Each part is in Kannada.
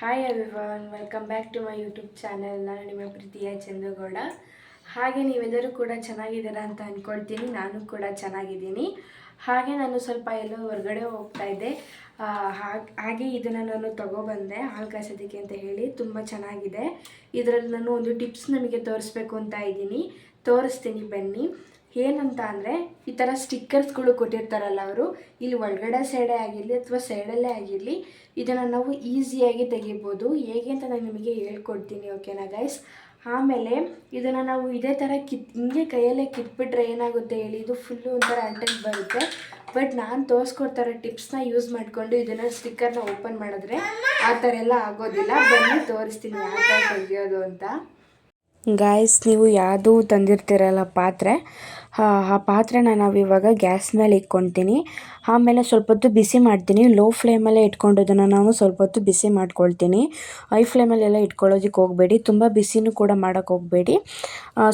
Hi everyone welcome back to my YouTube channel ನಾನು ನಿಮ್ಮ ಪ್ರೀತಿಯ ಚಂದ್ರಗೌಡ. ಹಾಗೆ ನೀವೆಲ್ಲರೂ ಕೂಡ ಚೆನ್ನಾಗಿದ್ದೀರಾ ಅಂತ ಅಂದ್ಕೊಳ್ತೀನಿ ನಾನು ಕೂಡ ಚೆನ್ನಾಗಿದ್ದೀನಿ. ಹಾಗೆ ನಾನು ಸ್ವಲ್ಪ ಎಲ್ಲೋ ಹೊರಗಡೆ ಹೋಗ್ತಾ ಇದ್ದೆ. ಹಾಗೆ ಇದನ್ನು ನಾನು ತಗೊಬಂದೆ. ಹಾಲು ಕಾಯಿಸೋದಕ್ಕೆ ಅಂತ ಹೇಳಿ ತುಂಬ ಚೆನ್ನಾಗಿದೆ. ಇದರಲ್ಲಿ ನಾನು ಒಂದು ಟಿಪ್ಸ್ ನಮಗೆ ತೋರಿಸ್ಬೇಕು ಅಂತ ಇದ್ದೀನಿ. ತೋರಿಸ್ತೀನಿ ಬನ್ನಿ. ಏನಂತ ಅಂದರೆ, ಈ ಥರ ಸ್ಟಿಕ್ಕರ್ಸ್ಗಳು ಕೊಟ್ಟಿರ್ತಾರಲ್ಲ ಅವರು, ಇಲ್ಲಿ ಒಳಗಡೆ ಸೈಡೆ ಆಗಿರಲಿ ಅಥವಾ ಸೈಡಲ್ಲೇ ಆಗಿರಲಿ, ಇದನ್ನು ನಾವು ಈಸಿಯಾಗಿ ತೆಗಿಬೋದು. ಹೇಗೆ ಅಂತ ನಾನು ನಿಮಗೆ ಹೇಳ್ಕೊಡ್ತೀನಿ ಓಕೆನಾ ಗೈಸ್ ಆಮೇಲೆ ಇದನ್ನು ನಾವು ಇದೇ ಥರ ಕಿತ್, ಹಿಂಗೆ ಕೈಯಲ್ಲೇ ಕಿತ್ಬಿಟ್ರೆ ಏನಾಗುತ್ತೆ ಹೇಳಿ, ಇದು ಫುಲ್ಲು ಒಂಥರ ಅಟೆಂಟ್ ಬರುತ್ತೆ. ಬಟ್ ನಾನು ತೋರಿಸ್ಕೊಡ್ತಾರೋ ಟಿಪ್ಸ್ನ ಯೂಸ್ ಮಾಡಿಕೊಂಡು ಇದನ್ನು ಸ್ಟಿಕ್ಕರ್ನ ಓಪನ್ ಮಾಡಿದ್ರೆ ಆ ಥರ ಎಲ್ಲ ಆಗೋದಿಲ್ಲ. ಬನ್ನಿ, ತೋರಿಸ್ತೀನಿ ಯಾವ ಥರ ತೆಗಿಯೋದು ಅಂತ. ಗಾಯ್ಸ್ ನೀವು ಯಾವುದು ತಂದಿರ್ತೀರಲ್ಲ ಪಾತ್ರೆ ಆ ಪಾತ್ರೆನ ಇವಾಗ ಗ್ಯಾಸ್ ಮೇಲೆ ಇಟ್ಕೊತೀನಿ. ಆಮೇಲೆ ಸ್ವಲ್ಪ ಹೊತ್ತು ಬಿಸಿ ಮಾಡ್ತೀನಿ. ಲೋ ಫ್ಲೇಮಲ್ಲೇ ಅದನ್ನು ನಾವು ಸ್ವಲ್ಪ ಹೊತ್ತು ಬಿಸಿ ಮಾಡ್ಕೊಳ್ತೀನಿ. ಹೈ ಫ್ಲೇಮಲ್ಲೆಲ್ಲ ಇಟ್ಕೊಳ್ಳೋದಕ್ಕೆ ಹೋಗಬೇಡಿ. ತುಂಬ ಬಿಸಿನೂ ಕೂಡ ಮಾಡೋಕ್ಕೆ ಹೋಗಬೇಡಿ.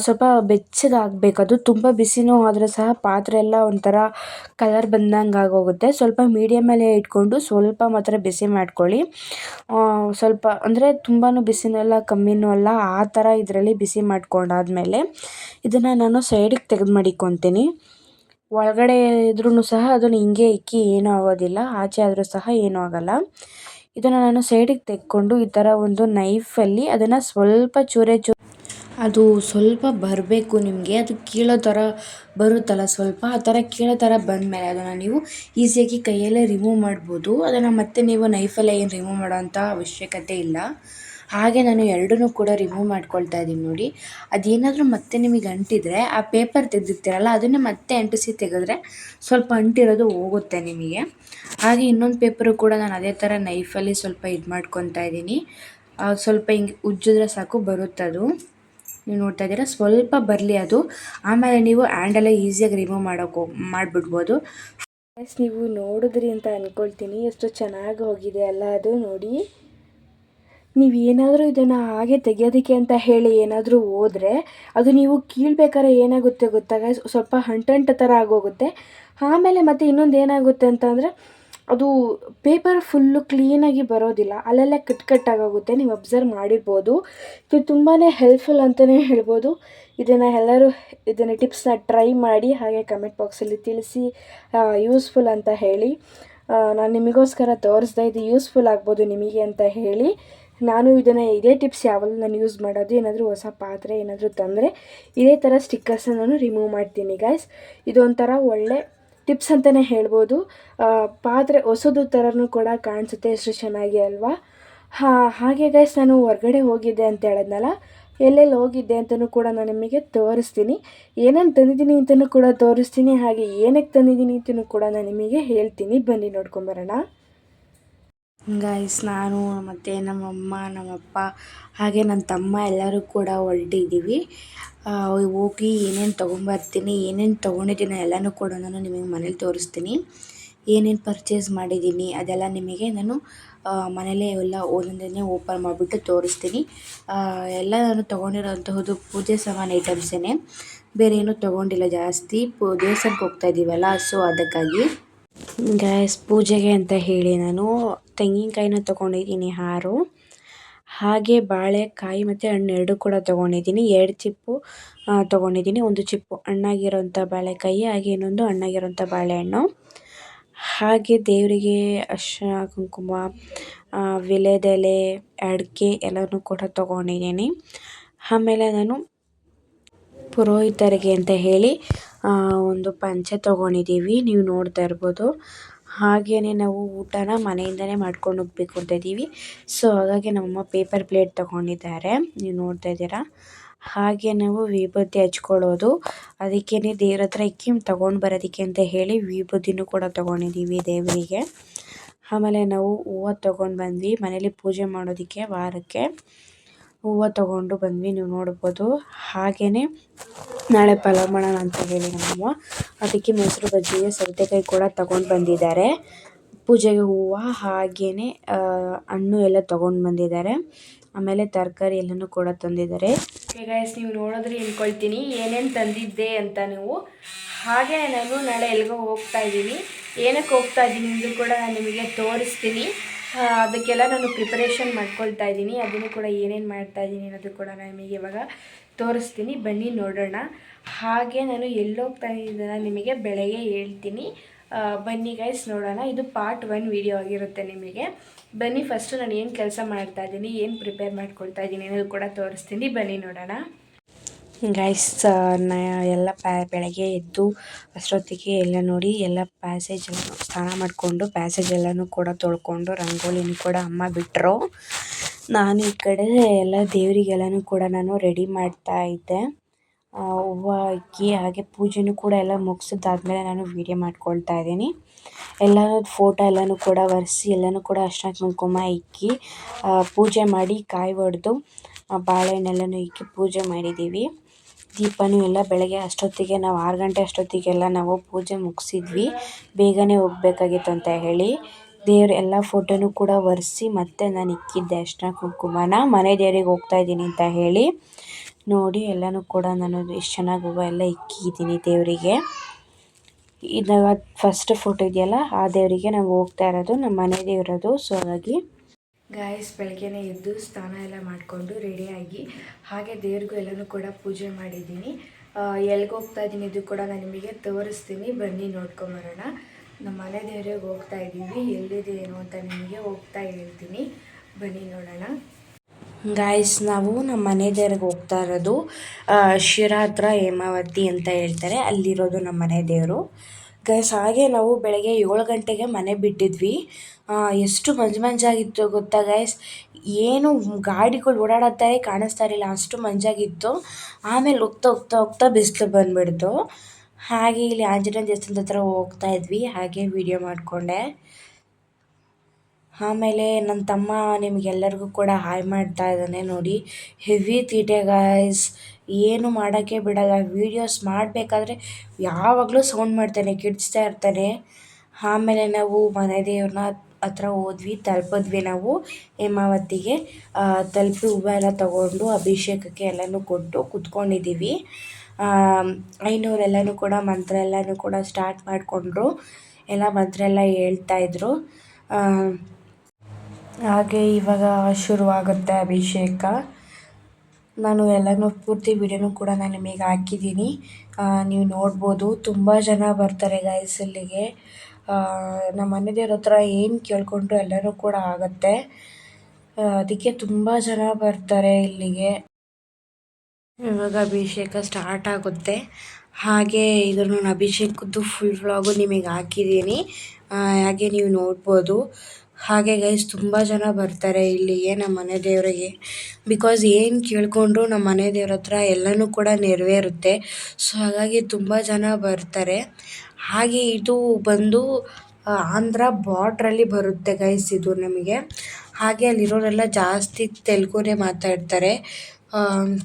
ಸ್ವಲ್ಪ ಬೆಚ್ಚಗಾಗಬೇಕು. ಅದು ತುಂಬ ಬಿಸಿನೂ ಆದರೆ ಸಹ ಪಾತ್ರೆ ಎಲ್ಲ ಒಂಥರ ಕಲರ್ ಬಂದಂಗೆ ಆಗೋಗುತ್ತೆ. ಸ್ವಲ್ಪ ಮೀಡಿಯಮಲ್ಲೇ ಇಟ್ಕೊಂಡು ಸ್ವಲ್ಪ ಮಾತ್ರ ಬಿಸಿ ಮಾಡ್ಕೊಳ್ಳಿ. ಸ್ವಲ್ಪ ಅಂದರೆ ತುಂಬಾ ಬಿಸಿನೂ ಅಲ್ಲ, ಕಮ್ಮಿನೂ ಅಲ್ಲ, ಆ ಥರ ಇದರಲ್ಲಿ ಬಿಸಿ ಮಾಡ್ಕೊಂಡಾದ್ಮೇಲೆ ಇದನ್ನು ನಾನು ಸೈಡಿಗೆ ತೆಗೆದು ಮಡಿಕೊತೀನಿ ಒಳಗಡೆ ಇದ್ರೂ ಸಹ ಅದನ್ನು ಹಿಂಗೆ ಇಕ್ಕಿ ಏನೂ ಆಗೋದಿಲ್ಲ. ಆಚೆ ಆದರೂ ಸಹ ಏನೂ ಆಗೋಲ್ಲ. ಇದನ್ನು ನಾನು ಸೈಡಿಗೆ ತೆಕ್ಕೊಂಡು ಈ ಥರ ಒಂದು ನೈಫಲ್ಲಿ ಅದನ್ನು ಸ್ವಲ್ಪ ಚೂರೆ ಚೂ ಅದು ಸ್ವಲ್ಪ ಬರಬೇಕು ನಿಮಗೆ. ಅದು ಕೀಳೋ ಥರ ಬರುತ್ತಲ್ಲ ಸ್ವಲ್ಪ. ಆ ಥರ ಕೀಳೋ ಥರ ಬಂದಮೇಲೆ ಅದನ್ನು ನೀವು ಈಸಿಯಾಗಿ ಕೈಯಲ್ಲೇ ರಿಮೂವ್ ಮಾಡ್ಬೋದು. ಅದನ್ನು ಮತ್ತೆ ನೀವು ನೈಫಲ್ಲೇ ಏನು ರಿಮೂವ್ ಮಾಡೋವಂಥ ಅವಶ್ಯಕತೆ ಇಲ್ಲ. ಹಾಗೆ ನಾನು ಎರಡನ್ನೂ ಕೂಡ ರಿಮೂವ್ ಮಾಡ್ಕೊಳ್ತಾ ಇದ್ದೀನಿ ನೋಡಿ. ಅದೇನಾದರೂ ಮತ್ತೆ ನಿಮಗೆ ಅಂಟಿದರೆ ಆ ಪೇಪರ್ ತೆಗೆದಿರ್ತೀರಲ್ಲ, ಅದನ್ನೇ ಮತ್ತೆ ಅಂಟಿಸಿ ತೆಗೆದ್ರೆ ಸ್ವಲ್ಪ ಅಂಟಿರೋದು ಹೋಗುತ್ತೆ ನಿಮಗೆ. ಹಾಗೆ ಇನ್ನೊಂದು ಪೇಪರು ಕೂಡ ನಾನು ಅದೇ ಥರ ನೈಫಲ್ಲಿ ಸ್ವಲ್ಪ ಇದು ಮಾಡ್ಕೊತಾ ಇದ್ದೀನಿ. ಸ್ವಲ್ಪ ಹಿಂಗೆ ಉಜ್ಜಿದ್ರೆ ಸಾಕು ಬರುತ್ತದು ನೀವು ನೋಡ್ತಾ ಇದ್ದೀರಾ? ಸ್ವಲ್ಪ ಬರಲಿ ಅದು. ಆಮೇಲೆ ನೀವು ಹ್ಯಾಂಡಲ್ಲೇ ಈಸಿಯಾಗಿ ರಿಮೂವ್ ಮಾಡೋಕೆ, ಮಾಡಿಬಿಡ್ಬೋದು. ಎಸ್ ನೀವು ನೋಡಿದ್ರಿ ಅಂತ ಅಂದ್ಕೊಳ್ತೀನಿ ಎಷ್ಟು ಚೆನ್ನಾಗಿ ಹೋಗಿದೆ ಅಲ್ಲ ಅದು ನೋಡಿ. ನೀವು ಏನಾದರೂ ಇದನ್ನು ಹಾಗೆ ತೆಗೆಯೋದಕ್ಕೆ ಅಂತ ಹೇಳಿ ಏನಾದರೂ ಹೋದರೆ ಅದು ನೀವು ಕೀಳ್ಬೇಕಾದ್ರೆ ಏನಾಗುತ್ತೆ ಗೊತ್ತಾಗ ಸ್ವಲ್ಪ ಅಂಟಂಟ ಥರ ಆಗೋಗುತ್ತೆ. ಆಮೇಲೆ ಮತ್ತೆ ಇನ್ನೊಂದು ಏನಾಗುತ್ತೆ ಅಂತಂದರೆ ಅದು ಪೇಪರ್ ಫುಲ್ಲು ಕ್ಲೀನಾಗಿ ಬರೋದಿಲ್ಲ. ಅಲ್ಲೆಲ್ಲ ಕಟ್ ಕಟ್ಟಾಗೋಗುತ್ತೆ ನೀವು ಅಬ್ಸರ್ವ್ ಮಾಡಿರ್ಬೋದು. ಇದು ತುಂಬಾ ಹೆಲ್ಪ್ಫುಲ್ ಅಂತಲೇ ಹೇಳ್ಬೋದು. ಇದನ್ನು ಎಲ್ಲರೂ ಇದನ್ನು ಟಿಪ್ಸ್ನ ಟ್ರೈ ಮಾಡಿ ಹಾಗೆ ಕಮೆಂಟ್ ಬಾಕ್ಸಲ್ಲಿ ತಿಳಿಸಿ ಯೂಸ್ಫುಲ್ ಅಂತ ಹೇಳಿ. ನಾನು ನಿಮಗೋಸ್ಕರ ತೋರಿಸ್ದೆ ಇದು ಯೂಸ್ಫುಲ್ ಆಗ್ಬೋದು ನಿಮಗೆ ಅಂತ ಹೇಳಿ. ನಾನು ಇದನ್ನು ಇದೇ ಟಿಪ್ಸ್ ಯಾವಾಗಲೂ ನಾನು ಯೂಸ್ ಮಾಡೋದು, ಏನಾದರೂ ಹೊಸ ಪಾತ್ರೆ, ಏನಾದರೂ ತಂದರೆ ಇದೇ ಥರ ಸ್ಟಿಕ್ಕರ್ಸನ್ನು ನಾನು ರಿಮೂವ್ ಮಾಡ್ತೀನಿ ಗಾಯ್ಸ್ ಇದೊಂಥರ ಒಳ್ಳೆ ಟಿಪ್ಸ್ ಅಂತಲೇ ಹೇಳ್ಬೋದು. ಪಾತ್ರೆ ಹೊಸದು ಥರನೂ ಕೂಡ ಕಾಣಿಸುತ್ತೆ, ಎಷ್ಟು ಚೆನ್ನಾಗಿ ಅಲ್ವಾ? ಹಾಂ, ಹಾಗೆ ಗಾಯ್ಸ್ ನಾನು ಹೊರಗಡೆ ಹೋಗಿದ್ದೆ ಅಂತ ಹೇಳಿದ್ನಲ್ಲ, ಎಲ್ಲೆಲ್ಲಿ ಹೋಗಿದ್ದೆ ಅಂತಲೂ ಕೂಡ ನಾನು ನಿಮಗೆ ತೋರಿಸ್ತೀನಿ. ಏನೇನು ತಂದಿದ್ದೀನಿ ಅಂತಲೂ ಕೂಡ ತೋರಿಸ್ತೀನಿ, ಹಾಗೆ ಏನಕ್ಕೆ ತಂದಿದ್ದೀನಿ ಅಂತಲೂ ಕೂಡ ನಾನು ನಿಮಗೆ ಹೇಳ್ತೀನಿ. ಬನ್ನಿ ನೋಡ್ಕೊಂಬರೋಣ ಗಾಯ್ಸ್ ನಾನು ಮತ್ತು ನಮ್ಮಮ್ಮ, ನಮ್ಮಪ್ಪ, ಹಾಗೆ ನನ್ನ ತಮ್ಮ ಎಲ್ಲರೂ ಕೂಡ ಹೊರಟಿದ್ದೀವಿ ಹೋಗಿ ಏನೇನು ತೊಗೊಂಬರ್ತೀನಿ, ಏನೇನು ತೊಗೊಂಡಿದ್ದೀನಿ ಎಲ್ಲನೂ ಕೂಡ ನಾನು ನಿಮಗೆ ಮನೇಲಿ ತೋರಿಸ್ತೀನಿ. ಏನೇನು ಪರ್ಚೇಸ್ ಮಾಡಿದ್ದೀನಿ ಅದೆಲ್ಲ ನಿಮಗೆ ನಾನು ಮನೇಲೇ ಎಲ್ಲ ಒಂದೊಂದನ್ನೇ ಓಪನ್ ಮಾಡಿಬಿಟ್ಟು ತೋರಿಸ್ತೀನಿ. ಎಲ್ಲ ನಾನು ತೊಗೊಂಡಿರೋಂತಹದ್ದು ಪೂಜೆ ಸಾಮಾನು ಐಟಮ್ಸೇ ಬೇರೆ ಏನೂ ತೊಗೊಂಡಿಲ್ಲ ಜಾಸ್ತಿ. ಪೂ, ದೇವಸ್ಥಾನಕ್ಕೆ ಹೋಗ್ತಾ ಇದ್ದೀವಲ್ಲ ಸೊ ಅದಕ್ಕಾಗಿ. ಗ್ಯಾಸ್ ಪೂಜೆಗೆ ಅಂತ ಹೇಳಿ ನಾನು ತೆಂಗಿನಕಾಯಿನ ತೊಗೊಂಡಿದ್ದೀನಿ ಹಾರು. ಹಾಗೆ ಬಾಳೆಕಾಯಿ ಮತ್ತು ಹಣ್ಣು ಎರಡು ಕೂಡ ತೊಗೊಂಡಿದ್ದೀನಿ. ಎರಡು ಚಿಪ್ಪು ತೊಗೊಂಡಿದ್ದೀನಿ. ಒಂದು ಚಿಪ್ಪು ಹಣ್ಣಾಗಿರೋಂಥ ಬಾಳೆಕಾಯಿ, ಹಾಗೆ ಇನ್ನೊಂದು ಹಣ್ಣಾಗಿರೋಂಥ ಬಾಳೆಹಣ್ಣು. ಹಾಗೆ ದೇವರಿಗೆ ಅರಿಶಿನ ಕುಂಕುಮ ವಿಲೆದೆಲೆ ಅಡಿಕೆ ಎಲ್ಲನೂ ಕೂಡ ತೊಗೊಂಡಿದ್ದೀನಿ. ಆಮೇಲೆ ನಾನು ಪುರೋಹಿತರಿಗೆ ಅಂತ ಹೇಳಿ ಒಂದು ಪಂಚೆ ತಗೊಂಡಿದ್ದೀವಿ, ನೀವು ನೋಡ್ತಾ ಇರ್ಬೋದು. ಹಾಗೆಯೇ ನಾವು ಊಟನ ಮನೆಯಿಂದಲೇ ಮಾಡ್ಕೊಂಡು ಹೋಗ್ಬೇಕು ಅಂತ ಇದ್ದೀವಿ. ಸೊ ಹಾಗಾಗಿ ನಮ್ಮಮ್ಮ ಪೇಪರ್ ಪ್ಲೇಟ್ ತೊಗೊಂಡಿದ್ದಾರೆ. ನೀವು ನೋಡ್ತಾ ಇದ್ದೀರಾ? ಹಾಗೆ ನಾವು ವಿಭೂತಿ ಹಚ್ಕೊಳ್ಳೋದು. ಅದಕ್ಕೇನೆ ದೇವ್ರ ಹತ್ರ ಇಕ್ಕಿ ತೊಗೊಂಡು ಬರೋದಕ್ಕೆ ಅಂತ ಹೇಳಿ ವಿಭೂತಿನೂ ಕೂಡ ತೊಗೊಂಡಿದ್ದೀವಿ ದೇವರಿಗೆ. ಆಮೇಲೆ ನಾವು ಹೂವು ತೊಗೊಂಡು ಬಂದ್ವಿ. ಮನೇಲಿ ಪೂಜೆ ಮಾಡೋದಕ್ಕೆ ವಾರಕ್ಕೆ. ಹೂವು ತಗೊಂಡು ಬಂದ್ವಿ, ನೀವು ನೋಡ್ಬೋದು. ಹಾಗೆಯೇ ನಾಳೆ ಪಲಾವ್ ಮಾಡೋಣ ಅಂತ ಹೇಳಿ ನಮ್ಮಮ್ಮ ಅದಕ್ಕೆ ಮೊಸರು ಬಜ್ಜಿಗೆ ಸೌತೆಕಾಯಿ ಕೂಡ ತಗೊಂಡು ಬಂದಿದ್ದಾರೆ. ಪೂಜೆಗೆ ಹೂವು ಹಾಗೆಯೇ ಹಣ್ಣು ಎಲ್ಲ ತಗೊಂಡು ಬಂದಿದ್ದಾರೆ. ಆಮೇಲೆ ತರಕಾರಿ ಎಲ್ಲನೂ ಕೂಡ ತಂದಿದ್ದಾರೆ. ಗೈಸ್ ನೀವು ನೋಡಿದ್ರೆ ಹೇಳ್ಕೊಳ್ತೀನಿ ಏನೇನು ತಂದಿದ್ದೆ ಅಂತ ನೀವು. ಹಾಗೆ ನಾನು ನಾಳೆ ಎಲ್ಲಿಗೋ ಹೋಗ್ತಾ ಇದ್ದೀನಿ. ಏನಕ್ಕೆ ಹೋಗ್ತಾ ಇದ್ದೀನಿ ಎಂದು ಕೂಡ ನಾನು ನಿಮಗೆ ತೋರಿಸ್ತೀನಿ. ಅದಕ್ಕೆಲ್ಲ ನಾನು ಪ್ರಿಪರೇಷನ್ ಮಾಡ್ಕೊಳ್ತಾ ಇದ್ದೀನಿ. ಅದನ್ನು ಕೂಡ ಏನೇನು ಮಾಡ್ತಾ ಇದ್ದೀನಿ ಅನ್ನೋದು ಕೂಡ ನಿಮಗೆ ಇವಾಗ ತೋರಿಸ್ತೀನಿ. ಬನ್ನಿ ನೋಡೋಣ. ಹಾಗೆ ನಾನು ಎಲ್ಲೋಗ್ತಾ ಇದ್ದೀನ ನಿಮಗೆ ಬೆಳಗ್ಗೆ ಹೇಳ್ತೀನಿ. ಬನ್ನಿ ಗೈಸ್ ನೋಡೋಣ. ಇದು ಪಾರ್ಟ್ ಒನ್ ವಿಡಿಯೋ ಆಗಿರುತ್ತೆ ನಿಮಗೆ. ಬನ್ನಿ ಫಸ್ಟು ನಾನು ಏನು ಕೆಲಸ ಮಾಡ್ತಾ ಇದ್ದೀನಿ, ಏನು ಪ್ರಿಪೇರ್ ಮಾಡ್ಕೊಳ್ತಾ ಇದ್ದೀನಿ ಅನ್ನೋದು ಕೂಡ ತೋರಿಸ್ತೀನಿ. ಬನ್ನಿ ನೋಡೋಣ. ಗೈಸ್ ನಾ, ಎಲ್ಲ ಪ್ಯಾ ಬೆಳಗ್ಗೆ ಎದ್ದು ಅಷ್ಟೊತ್ತಿಗೆ ಎಲ್ಲ ನೋಡಿ ಎಲ್ಲ ಪ್ಯಾಸೇಜ್ ಸ್ನಾನ ಮಾಡಿಕೊಂಡು ಪ್ಯಾಸೇಜ್ ಎಲ್ಲನೂ ಕೂಡ ತೊಳ್ಕೊಂಡು ರಂಗೋಲಿನೂ ಕೂಡ ಅಮ್ಮ ಬಿಟ್ಟರು ನಾನು ಈ ಕಡೆ ಎಲ್ಲ ದೇವರಿಗೆಲ್ಲನೂ ಕೂಡ ನಾನು ರೆಡಿ ಮಾಡ್ತಾ ಇದ್ದೆ. ಹೂವು ಇಕ್ಕಿ ಹಾಗೆ ಪೂಜೆನೂ ಕೂಡ ಎಲ್ಲ ಮುಗಿಸಿದ್ದಾದ್ಮೇಲೆ ನಾನು ವೀಡಿಯೋ ಮಾಡ್ಕೊಳ್ತಾ ಇದ್ದೀನಿ. ಎಲ್ಲ ಫೋಟೋ ಎಲ್ಲನೂ ಕೂಡ ಒರೆಸಿ ಎಲ್ಲನೂ ಕೂಡ ಅರ್ಶಿನ ಕುಂಕುಮ ಇಕ್ಕಿ ಪೂಜೆ ಮಾಡಿ ಕಾಯಿ ಹೊಡೆದು ಬಾಳೆಹಣ್ಣೆಲ್ಲನೂ ಇಕ್ಕಿ ಪೂಜೆ ಮಾಡಿದ್ದೀವಿ. ದೀಪನೂ ಎಲ್ಲ ಬೆಳಗ್ಗೆ ಅಷ್ಟೊತ್ತಿಗೆ ನಾವು ಆರು ಗಂಟೆ ಅಷ್ಟೊತ್ತಿಗೆಲ್ಲ ನಾವು ಪೂಜೆ ಮುಗಿಸಿದ್ವಿ. ಬೇಗನೆ ಹೋಗ್ಬೇಕಾಗಿತ್ತು ಅಂತ ಹೇಳಿ ದೇವ್ರ ಎಲ್ಲ ಫೋಟೋನೂ ಕೂಡ ಒರೆಸಿ ಮತ್ತೆ ನಾನು ಇಕ್ಕಿದ್ದೆ ಅರ್ಶಿನ ಕುಂಕುಮನ. ಮನೆ ದೇವ್ರಿಗೆ ಹೋಗ್ತಾ ಇದ್ದೀನಿ ಅಂತ ಹೇಳಿ ನೋಡಿ ಎಲ್ಲನೂ ಕೂಡ ನಾನು ಎಷ್ಟು ಚೆನ್ನಾಗಿ ಹೂವು ಎಲ್ಲ ಇಕ್ಕಿದ್ದೀನಿ ದೇವರಿಗೆ. ಇದಾಗ ಫಸ್ಟ್ ಫೋಟೋ ಇದೆಯಲ್ಲ, ಆ ದೇವರಿಗೆ ನಾವು ಹೋಗ್ತಾ ಇರೋದು ನಮ್ಮ ಮನೆ ದೇವರದು ಸೊ ಹಾಗಾಗಿ ಗಾಯಸ್ ಬೆಳಗ್ಗೆನೇ ಎದ್ದು ಸ್ನಾನ ಎಲ್ಲ ಮಾಡಿಕೊಂಡು ರೆಡಿಯಾಗಿ ಹಾಗೆ ದೇವ್ರಿಗೂ ಎಲ್ಲನೂ ಕೂಡ ಪೂಜೆ ಮಾಡಿದ್ದೀನಿ. ಹೋಗ್ತಾ ಇದ್ದೀನಿ ಇದು ಕೂಡ ನಾನು ನಿಮಗೆ ತೋರಿಸ್ತೀನಿ. ಬನ್ನಿ ನೋಡ್ಕೊಂಬರೋಣ ನಮ್ಮ ಮನೆ ದೇವ್ರಿಗೆ ಹೋಗ್ತಾ ಇದ್ದೀವಿ. ಎಲ್ಲಿದೆ, ಏನು ಅಂತ ನಿಮಗೆ ಹೋಗ್ತಾ ಹೇಳ್ತೀನಿ. ಬನ್ನಿ ನೋಡೋಣ. ಗಾಯ್ಸ್ ನಾವು ನಮ್ಮ ಮನೆ ದೇವ್ರಿಗೆ ಹೋಗ್ತಾ ಇರೋದು ಶಿರಾತ್ರ ಹೇಮಾವತಿ ಅಂತ ಹೇಳ್ತಾರೆ. ಅಲ್ಲಿರೋದು ನಮ್ಮ ಮನೆ ದೇವರು. ಗೈಸ್ ಹಾಗೆ ನಾವು ಬೆಳಗ್ಗೆ ಏಳು ಗಂಟೆಗೆ ಮನೆ ಬಿಟ್ಟಿದ್ವಿ. ಎಷ್ಟು ಮಂಜು ಮಂಜಾಗಿತ್ತು ಗೊತ್ತಾ ಗೈಸ್ ಏನು ಗಾಡಿಗಳು ಓಡಾಡತ್ತಾರೆ ಕಾಣಿಸ್ತಾ ಇರಲಿಲ್ಲ. ಅಷ್ಟು ಮಂಜಾಗಿತ್ತು. ಆಮೇಲೆ ಹೋಗ್ತಾ ಹೋಗ್ತಾ ಹೋಗ್ತಾ ಬಿಸಿಲು ಬಂದುಬಿಡ್ತು. ಹಾಗೆ ಇಲ್ಲಿ ಆಂಜನೇಯ ದೇವಸ್ಥಾನದ ಹತ್ರ ಹೋಗ್ತಾ ಇದ್ವಿ. ಹಾಗೆ ವಿಡಿಯೋ ಮಾಡಿಕೊಂಡೆ. ಆಮೇಲೆ ನನ್ನ ತಮ್ಮ ನಿಮಗೆಲ್ಲರಿಗೂ ಕೂಡ ಹಾಯ್ ಮಾಡ್ತಾ ಇದ್ದಾನೆ ನೋಡಿ. ಹೆವಿ ತೀಟೆ ಗಾಯ್ಸ್ ಏನು ಮಾಡೋಕ್ಕೆ ಬಿಡಲ್ಲ. ವೀಡಿಯೋಸ್ ಮಾಡಬೇಕಾದ್ರೆ ಯಾವಾಗಲೂ ಸೌಂಡ್ ಮಾಡ್ತಾನೆ ಕಿಡ್ಸ್ತಾ ಇರ್ತಾನೆ. ಆಮೇಲೆ ನಾವು ಮನೆ ದೇವ್ರನ್ನ ಹತ್ರ ಹೋದ್ವಿ ತಲುಪಿದ್ವಿ ನಾವು. ಹೇಮಾವತಿಗೆ ತಲುಪಿ ಹೂವು ಎಲ್ಲ ತಗೊಂಡು ಅಭಿಷೇಕಕ್ಕೆ ಎಲ್ಲನೂ ಕೊಟ್ಟು ಕುತ್ಕೊಂಡಿದ್ದೀವಿ. ಐನೂರೆಲ್ಲನೂ ಕೂಡ ಮಂತ್ರ ಎಲ್ಲನೂ ಕೂಡ ಸ್ಟಾರ್ಟ್ ಮಾಡಿಕೊಂಡ್ರು. ಎಲ್ಲ ಮಂತ್ರ ಎಲ್ಲ ಹೇಳ್ತಾ ಇದ್ರು. ಆ, ಹಾಗೆ ಇವಾಗ ಶುರುವಾಗುತ್ತೆ ಅಭಿಷೇಕ. ನಾನು ಎಲ್ಲನೂ ಪೂರ್ತಿ ವಿಡಿಯೋನೂ ಕೂಡ ನಾನು ನಿಮಗೆ ಹಾಕಿದ್ದೀನಿ. ನೀವು ನೋಡ್ಬೋದು. ತುಂಬ ಜನ ಬರ್ತಾರೆ ಗೈಸ್ ಇಲ್ಲಿಗೆ. ನಮ್ಮ ಮನೆ ದೇವ್ರ ಹತ್ರ ಏನು ಕೇಳಿಕೊಂಡ್ರು ಎಲ್ಲನೂ ಕೂಡ ಆಗುತ್ತೆ. ಅದಕ್ಕೆ ತುಂಬ ಜನ ಬರ್ತಾರೆ ಇಲ್ಲಿಗೆ. ಇವಾಗ ಅಭಿಷೇಕ ಸ್ಟಾರ್ಟ್ ಆಗುತ್ತೆ. ಹಾಗೆ ಇದನ್ನು ನಾನು ಅಭಿಷೇಕದ್ದು ಫುಲ್ ವ್ಲಾಗು ನಿಮಗೆ ಹಾಕಿದ್ದೀನಿ. ಹಾಗೆ ನೀವು ನೋಡ್ಬೋದು. ಹಾಗೆ ಗೈಸ್ ತುಂಬ ಜನ ಬರ್ತಾರೆ ಇಲ್ಲಿಗೆ ನಮ್ಮ ಮನೆ ದೇವರಿಗೆ. ಬಿಕಾಸ್ ಏನು ಕೇಳ್ಕೊಂಡ್ರು ನಮ್ಮ ಮನೆ ದೇವ್ರ ಹತ್ರ ಎಲ್ಲನೂ ಕೂಡ ನೆರವೇರುತ್ತೆ. ಸೊ ಹಾಗಾಗಿ ತುಂಬ ಜನ ಬರ್ತಾರೆ. ಹಾಗೆ ಇದು ಬಂದು ಆಂಧ್ರ ಆಂಧ್ರ ಬಾರ್ಡ್ರಲ್ಲಿ ಬರುತ್ತೆ ಗೈಸ್ ಇದು ನಮಗೆ. ಹಾಗೆ ಅಲ್ಲಿರೋರೆಲ್ಲ ಜಾಸ್ತಿ ತೆಲುಗುನೇ ಮಾತಾಡ್ತಾರೆ.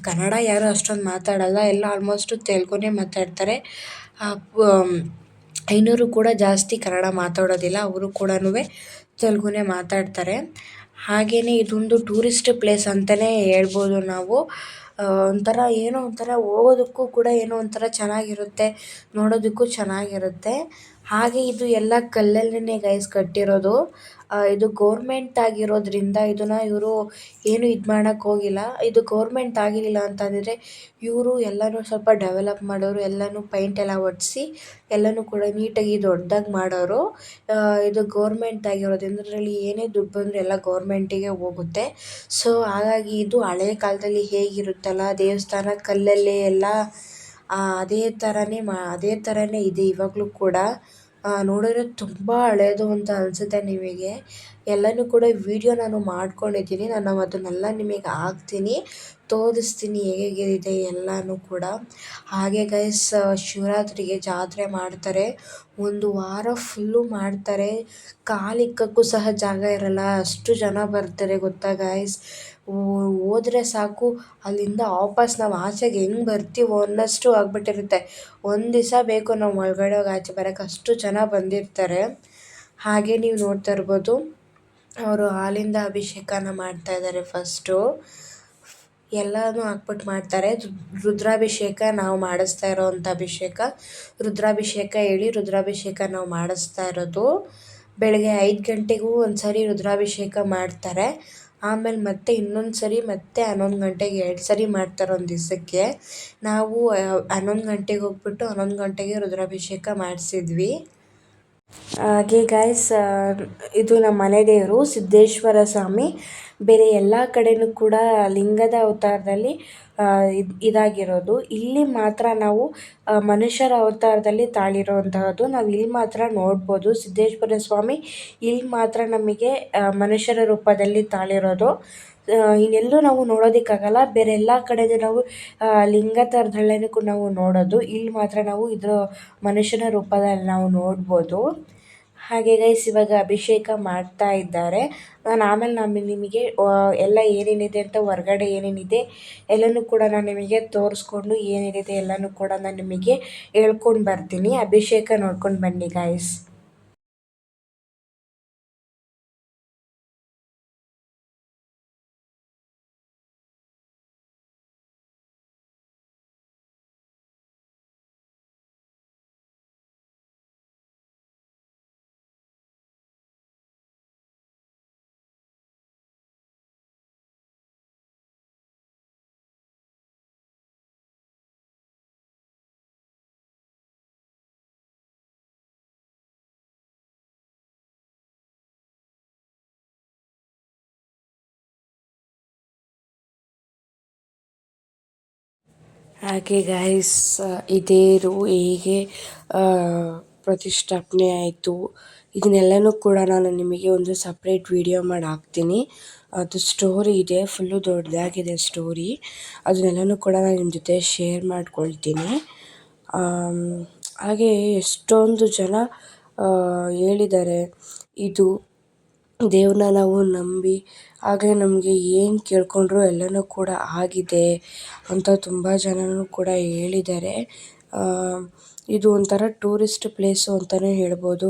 ಕನ್ನಡ ಯಾರು ಅಷ್ಟೊಂದು ಮಾತಾಡಲ್ಲ, ಎಲ್ಲ ಆಲ್ಮೋಸ್ಟು ತೆಲುಗುನೇ ಮಾತಾಡ್ತಾರೆ. ಐನೂರು ಕೂಡ ಜಾಸ್ತಿ ಕನ್ನಡ ಮಾತಾಡೋದಿಲ್ಲ, ಅವರು ಕೂಡ ತೆಲುಗುನೇ ಮಾತಾಡ್ತಾರೆ. ಹಾಗೆಯೇ ಇದೊಂದು ಟೂರಿಸ್ಟ್ ಪ್ಲೇಸ್ ಅಂತಲೇ ಹೇಳ್ಬೋದು ನಾವು. ಒಂಥರ ಏನೋ ಒಂಥರ ಹೋಗೋದಕ್ಕೂ ಕೂಡ ಏನೋ ಒಂಥರ ಚೆನ್ನಾಗಿರುತ್ತೆ, ನೋಡೋದಕ್ಕೂ ಚೆನ್ನಾಗಿರುತ್ತೆ. ಹಾಗೆ ಇದು ಎಲ್ಲ ಕಲ್ಲಲ್ಲೇ ಗೈಸ್ ಕಟ್ಟಿರೋದು. ಇದು ಗೌರ್ಮೆಂಟ್ ಆಗಿರೋದ್ರಿಂದ ಇದನ್ನ ಇವರು ಏನು ಇದು ಮಾಡಕ್ ಹೋಗಿಲ್ಲ. ಇದು ಗೌರ್ಮೆಂಟ್ ಆಗಿರಲಿಲ್ಲ ಅಂತಂದರೆ ಇವರು ಎಲ್ಲನೂ ಸ್ವಲ್ಪ ಡೆವಲಪ್ ಮಾಡೋರು, ಎಲ್ಲನೂ ಪೈಂಟ್ ಎಲ್ಲ ಹೊಡ್ಸಿ ಎಲ್ಲನೂ ಕೂಡ ನೀಟಾಗಿ ದೊಡ್ಡದಾಗಿ ಮಾಡೋರು. ಇದು ಗೌರ್ಮೆಂಟ್ ಆಗಿರೋದ್ರಿಂದ ಇದರಲ್ಲಿ ಏನೇ ದುಡ್ಡು ಬಂದರೂ ಎಲ್ಲ ಗೌರ್ಮೆಂಟಿಗೆ ಹೋಗುತ್ತೆ. ಸೊ ಹಾಗಾಗಿ ಇದು ಹಳೆ ಕಾಲದಲ್ಲಿ ಹೇಗಿರುತ್ತಲ್ಲ, ದೇವಸ್ಥಾನ ಕಲ್ಲಲ್ಲೇ ಎಲ್ಲ ಅದೇ ಥರನೇ ಮಾ, ಅದೇ ಥರನೇ ಇದೆ. ಇವಾಗಲೂ ಕೂಡ ನೋಡಿದ್ರೆ ತುಂಬ ಹಳೇದು ಅಂತ ಅನಿಸುತ್ತೆ ನಿಮಗೆ. ಎಲ್ಲನೂ ಕೂಡ ವೀಡಿಯೋ ನಾನು ಮಾಡ್ಕೊಂಡಿದ್ದೀನಿ. ನಾನು ಅದನ್ನೆಲ್ಲ ನಿಮಗೆ ಹಾಕ್ತೀನಿ. ತೋರಿಸ್ತೀನಿ ಹೇಗೆ ಇದೆ ಎಲ್ಲನೂ ಕೂಡ. ಹಾಗೆ ಗೈಸ್ ಶಿವರಾತ್ರಿಗೆ ಜಾತ್ರೆ ಮಾಡ್ತಾರೆ. ಒಂದು ವಾರ ಫುಲ್ಲು ಮಾಡ್ತಾರೆ. ಕಾಲಿಕ್ಕಕ್ಕೂ ಸಹ ಜಾಗ ಇರಲ್ಲ. ಅಷ್ಟು ಜನ ಬರ್ತಾರೆ ಗೊತ್ತಾ ಗೈಸ್ ಹೋದ್ರೆ ಸಾಕು. ಅಲ್ಲಿಂದ ವಾಪಸ್ ನಾವು ಆಚೆಗೆ ಹೆಂಗೆ ಬರ್ತೀವೋ ಅನ್ನಷ್ಟು ಆಗ್ಬಿಟ್ಟಿರುತ್ತೆ. ಒಂದು ದಿವಸ ಬೇಕು ನಾವು ಒಳಗಡೆ ಹೋಗಿ ಆಚೆ ಬರೋಕ್ಕೆ ಅಷ್ಟು ಜನ ಬಂದಿರ್ತಾರೆ. ಹಾಗೆ ನೀವು ನೋಡ್ತಾ ಇರ್ಬೋದು. ಅವರು ಹಾಲಿಂದ ಅಭಿಷೇಕನ ಮಾಡ್ತಾ ಇದ್ದಾರೆ ಫಸ್ಟು ಎಲ್ಲನೂ ಹಾಕ್ಬಿಟ್ಟು ಮಾಡ್ತಾರೆ. ರುದ್ರಾಭಿಷೇಕ ನಾವು ಮಾಡಿಸ್ತಾ ಇರೋವಂಥ ಅಭಿಷೇಕ. ರುದ್ರಾಭಿಷೇಕ ಹೇಳಿ ರುದ್ರಾಭಿಷೇಕ ನಾವು ಮಾಡಿಸ್ತಾ ಇರೋದು. ಬೆಳಗ್ಗೆ ಐದು ಗಂಟೆಗೂ ಒಂದು ಸಾರಿ ರುದ್ರಾಭಿಷೇಕ ಮಾಡ್ತಾರೆ. ಆಮೇಲೆ ಮತ್ತೆ ಇನ್ನೊಂದು ಸರಿ ಮತ್ತೆ ಹನ್ನೊಂದು ಗಂಟೆಗೆ ಎರಡು ಸರಿ ಮಾಡ್ತಾರೆ ಒಂದು ದಿವಸಕ್ಕೆ. ನಾವು ಹನ್ನೊಂದು ಗಂಟೆಗೆ ಹೋಗ್ಬಿಟ್ಟು ಹನ್ನೊಂದು ಗಂಟೆಗೆ ರುದ್ರಾಭಿಷೇಕ ಮಾಡಿಸಿದ್ವಿ. ಹಾಗೆ ಗಾಯ್ಸ್ ಇದು ನಮ್ಮ ಮನೆ ದೇವರು ಸಿದ್ದೇಶ್ವರ ಸ್ವಾಮಿ. ಬೇರೆ ಎಲ್ಲ ಕಡೆನೂ ಕೂಡ ಲಿಂಗದ ಅವತಾರದಲ್ಲಿ ಇದು, ಇದಾಗಿರೋದು. ಇಲ್ಲಿ ಮಾತ್ರ ನಾವು ಮನುಷ್ಯರ ಅವತಾರದಲ್ಲಿ ತಾಳಿರುವಂತಹದ್ದು. ನಾವು ಇಲ್ಲಿ ಮಾತ್ರ ನೋಡ್ಬೋದು. ಸಿದ್ದೇಶ್ವರ ಸ್ವಾಮಿ ಇಲ್ಲಿ ಮಾತ್ರ ನಮಗೆ ಮನುಷ್ಯರ ರೂಪದಲ್ಲಿ ತಾಳಿರೋದು. ಇನ್ನೆಲ್ಲೂ ನಾವು ನೋಡೋದಕ್ಕಾಗಲ್ಲ. ಬೇರೆ ಎಲ್ಲ ಕಡೆಯೂ ನಾವು ಲಿಂಗ ಥರದಲ್ಲೇನೆ ಕೂಡ ನಾವು ನೋಡೋದು. ಇಲ್ಲಿ ಮಾತ್ರ ನಾವು ಇದರ ಮನುಷ್ಯನ ರೂಪದಲ್ಲಿ ನಾವು ನೋಡ್ಬೋದು. ಹಾಗೆ ಗೈಸ್ ಇವಾಗ ಅಭಿಷೇಕ ಮಾಡ್ತಾ ಇದ್ದಾರೆ. ನಾನು ಆಮೇಲೆ ನಾನು ನಿಮಗೆ ಎಲ್ಲ ಏನೇನಿದೆ ಅಂತ, ಹೊರಗಡೆ ಏನೇನಿದೆ, ಎಲ್ಲನೂ ಕೂಡ ನಾನು ನಿಮಗೆ ತೋರಿಸ್ಕೊಂಡು ಏನೇನಿದೆ ಎಲ್ಲನೂ ಕೂಡ ನಾನು ನಿಮಗೆ ಹೇಳ್ಕೊಂಡು ಬರ್ತೀನಿ. ಅಭಿಷೇಕ ನೋಡ್ಕೊಂಡು ಬನ್ನಿ ಗಾಯ್ಸ್ ಹಾಗೆ ಗಾಯ್ಸ್ ಇದೇರು ಹೇಗೆ ಪ್ರತಿಷ್ಠಾಪನೆ ಆಯಿತು. ಇದನ್ನೆಲ್ಲನೂ ಕೂಡ ನಾನು ನಿಮಗೆ ಒಂದು ಸಪ್ರೇಟ್ ವಿಡಿಯೋ ಮಾಡಿ ಹಾಕ್ತೀನಿ. ಅದು ಸ್ಟೋರಿ ಇದೆ ಫುಲ್ಲು ದೊಡ್ಡದಾಗಿದೆ ಸ್ಟೋರಿ ಅದನ್ನೆಲ್ಲನೂ ಕೂಡ ನಾನು ನಿಮ್ಮ ಜೊತೆ ಶೇರ್ ಮಾಡ್ಕೊಳ್ತೀನಿ. ಹಾಗೆ ಎಷ್ಟೊಂದು ಜನ ಹೇಳಿದ್ದಾರೆ. ಇದು ದೇವ್ರನ್ನ ನಾವು ನಂಬಿ ಹಾಗೆ ನಮಗೆ ಏನು ಕೇಳಿಕೊಂಡ್ರು ಎಲ್ಲನೂ ಕೂಡ ಆಗಿದೆ ಅಂತ ತುಂಬ ಜನರು ಕೂಡ ಹೇಳಿದ್ದಾರೆ. ಇದು ಒಂಥರ ಟೂರಿಸ್ಟ್ ಪ್ಲೇಸು ಅಂತಲೇ ಹೇಳ್ಬೋದು.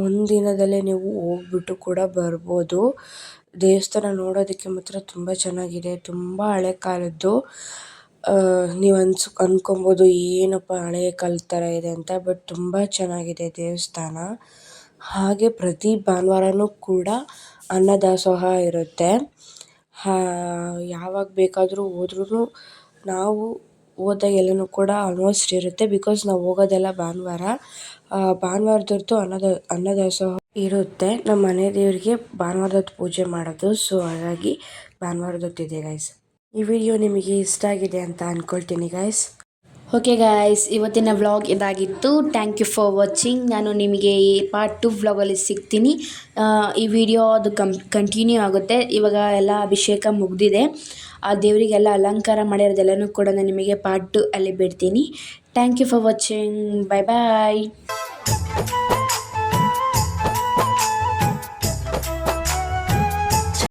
ಒಂದು ದಿನದಲ್ಲೇ ನೀವು ಹೋಗ್ಬಿಟ್ಟು ಕೂಡ ಬರ್ಬೋದು. ದೇವಸ್ಥಾನ ನೋಡೋದಕ್ಕೆ ಮಾತ್ರ ತುಂಬ ಚೆನ್ನಾಗಿದೆ, ತುಂಬ ಹಳೆ ಕಾಲದ್ದು. ನೀವು ಅನ್ಸು ಅಂದ್ಕೊಬೋದು ಏನಪ್ಪ ಹಳೆ ಕಾಲದ ಥರ ಇದೆ ಅಂತ, ಬಟ್ ತುಂಬ ಚೆನ್ನಾಗಿದೆ ದೇವಸ್ಥಾನ. ಹಾಗೆ ಪ್ರತಿ ಭಾನುವಾರವೂ ಕೂಡ ಅನ್ನದಾಸೋಹ ಇರುತ್ತೆ. ಯಾವಾಗ ಬೇಕಾದರೂ ಹೋದ್ರೂ ನಾವು ಹೋದಾಗೆಲ್ಲನೂ ಕೂಡ ಆಲ್ಮೋಸ್ಟ್ ಇರುತ್ತೆ ಬಿಕಾಸ್ ನಾವು ಹೋಗೋದೆಲ್ಲ ಭಾನುವಾರ. ಭಾನುವಾರದೊತ್ತು ಅನ್ನದ ಅನ್ನದಾಸೋಹ ಇರುತ್ತೆ. ನಮ್ಮ ಮನೆ ದೇವರಿಗೆ ಭಾನುವಾರದೊತ್ತು ಪೂಜೆ ಮಾಡೋದು. ಸೊ ಹಾಗಾಗಿ ಭಾನುವಾರದೊತ್ತಿದೆ ಗೈಸ್ ಈ ವಿಡಿಯೋ ನಿಮಗೆ ಇಷ್ಟ ಆಗಿದೆ ಅಂತ ಅಂದ್ಕೊಳ್ತೀನಿ ಗೈಸ್ ಓಕೆ ಗಾಯ್ಸ್ ಇವತ್ತಿನ ವ್ಲಾಗ್ ಇದಾಗಿತ್ತು. ಥ್ಯಾಂಕ್ ಯು ಫಾರ್ ವಾಚಿಂಗ್ ನಾನು ನಿಮಗೆ ಈ ಪಾರ್ಟ್ ಟು ವ್ಲಾಗಲ್ಲಿ ಸಿಗ್ತೀನಿ. ಈ ವಿಡಿಯೋ ಅದು ಕಂ ಕಂಟಿನ್ಯೂ ಆಗುತ್ತೆ. ಇವಾಗ ಎಲ್ಲ ಅಭಿಷೇಕ ಮುಗಿದಿದೆ. ಆ ದೇವರಿಗೆಲ್ಲ ಅಲಂಕಾರ ಮಾಡಿರೋದೆಲ್ಲನೂ ಕೂಡ ನಾನು ನಿಮಗೆ ಪಾರ್ಟ್ ಟು ಅಲ್ಲಿ ಬಿಡ್ತೀನಿ. Thank you for watching bye bye